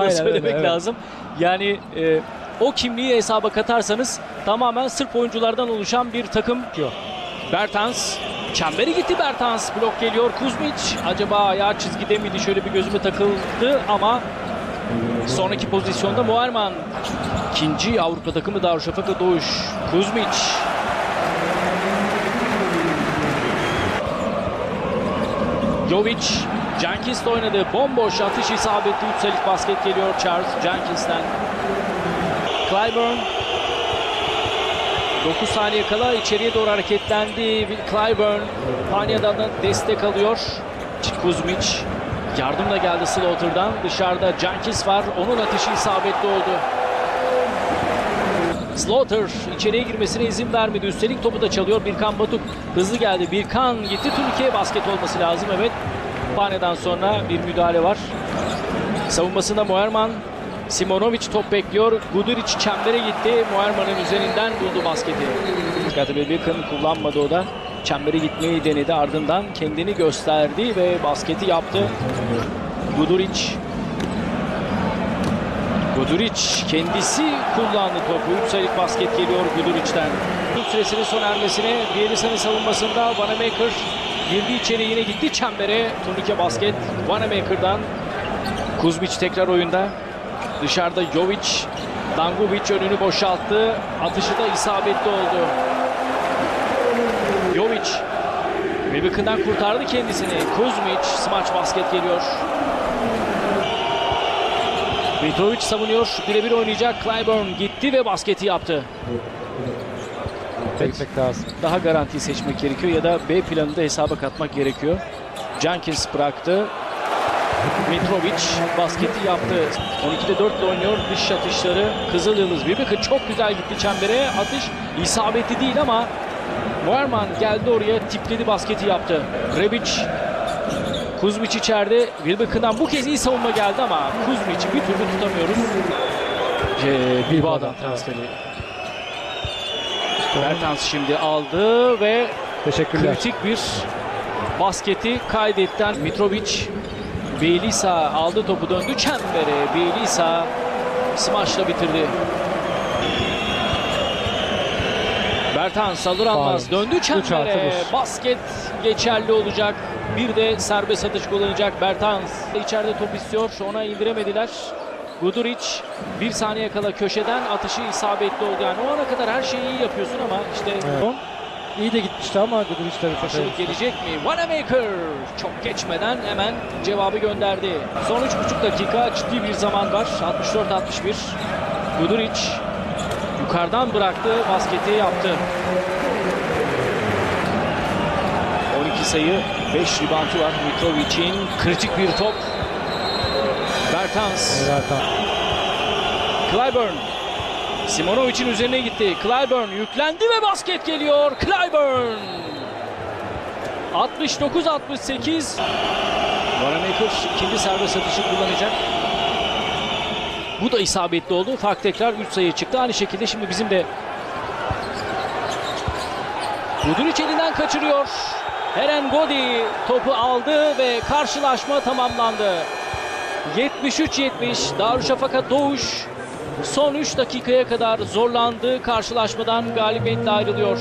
Aynen söylemek öyle, evet. lazım. Yani e, o kimliği hesaba katarsanız tamamen Sırp oyunculardan oluşan bir takım. Bertans çemberi gitti Bertans. Blok geliyor Kuzmic. Acaba ayağı çizgide miydi? Şöyle bir gözüme takıldı ama sonraki pozisyonda Muarman ikinci Avrupa takımı Darüşşafaka Doğuş. Kuzmic. Jovic Jenkins de oynadı. Bomboş atış isabetli 3 sayılık basket geliyor Charles Jenkins'ten. Clyburn 9 saniye kala içeriye doğru hareketlendi. Clyburn Panya'dan da destek alıyor. Kuzmic yardımla geldi Slaughter'dan. Dışarıda Jenkins var. Onun atışı isabetli oldu. Slaughter içeriye girmesine izin vermedi. Üstelik topu da çalıyor. Birkan Batuk hızlı geldi. Birkan gitti. Turnike'ye basket olması lazım. Evet. Panya'dan sonra bir müdahale var. Savunmasında Moerman Simonovic top bekliyor. Guduric çembere gitti. Moerman'ın üzerinden buldu basketi. Dikkatli Birkan kullanmadı o da. Çembere gitmeyi denedi. Ardından kendini gösterdi ve basketi yaptı. Guduric Guduric kendisi kullandı topu. 3 sayılık basket geliyor Guduric'ten. İlk süresinin son ermesine Bielisa'nın savunmasında Vanamaker girdi içeri yine gitti çembere. Turnike basket Vanamaker'dan. Kuzmic tekrar oyunda. Dışarıda Jovic, Dangubic önünü boşalttı. Atışı da isabetli oldu. Jovic Ribicken'dan kurtardı kendisini. Kuzmic smaç basket geliyor. Mitrovic savunuyor. Birebir oynayacak. Clyburn gitti ve basketi yaptı. Beklemek lazım. Daha garantiyi seçmek gerekiyor ya da B planında hesaba katmak gerekiyor. Jenkins bıraktı. Mitrovic basketi yaptı. 12'de 4 ile oynuyor. Dış atışları Kızıl Yıldız. Birbirine çok güzel gitti çembere. Atış isabetli değil ama Moerman geldi oraya tipledi basketi yaptı. Rebic Kuzmic içeride. Wilbeck'ından bu kez iyi savunma geldi ama Kuzmic'i bir türlü tutamıyoruz. Ee, Bilbao'dan transferi. Bertans şimdi aldı ve Teşekkürler. kritik bir basketi kaydetten Mitrovic Bielisa aldı topu döndü çembere. Bielisa smashla bitirdi. Bertans alır almaz döndü çembere. Basket geçerli olacak. Bir de serbest atış kullanacak Bertans. içeride top istiyor. Ona indiremediler. Guduric bir saniye kala köşeden atışı isabetli oldu. Yani o ana kadar her şeyi iyi yapıyorsun ama işte Evet. İyi de gitmişti ama Guduric çok Karşılık gelecek mi? Wanamaker çok geçmeden hemen cevabı gönderdi. Son 3,5 dakika ciddi bir zaman var. 64-61. Guduric yukarıdan bıraktı, basketi yaptı. 12 sayı, 5 ribantı var Mitrovic'in. Kritik bir top. Bertans. Zaten. Clyburn. Simonovic'in üzerine gitti. Clyburn yüklendi ve basket geliyor. Clyburn. 69-68. Vanamaker ikinci serbest atışı kullanacak. Bu da isabetli oldu. Fark tekrar 3 sayı çıktı. Aynı şekilde şimdi bizim de Guduric elinden kaçırıyor. Heren Godi topu aldı ve karşılaşma tamamlandı. 73-70 Darüşşafaka Doğuş son 3 dakikaya kadar zorlandığı karşılaşmadan galibiyetle ayrılıyor.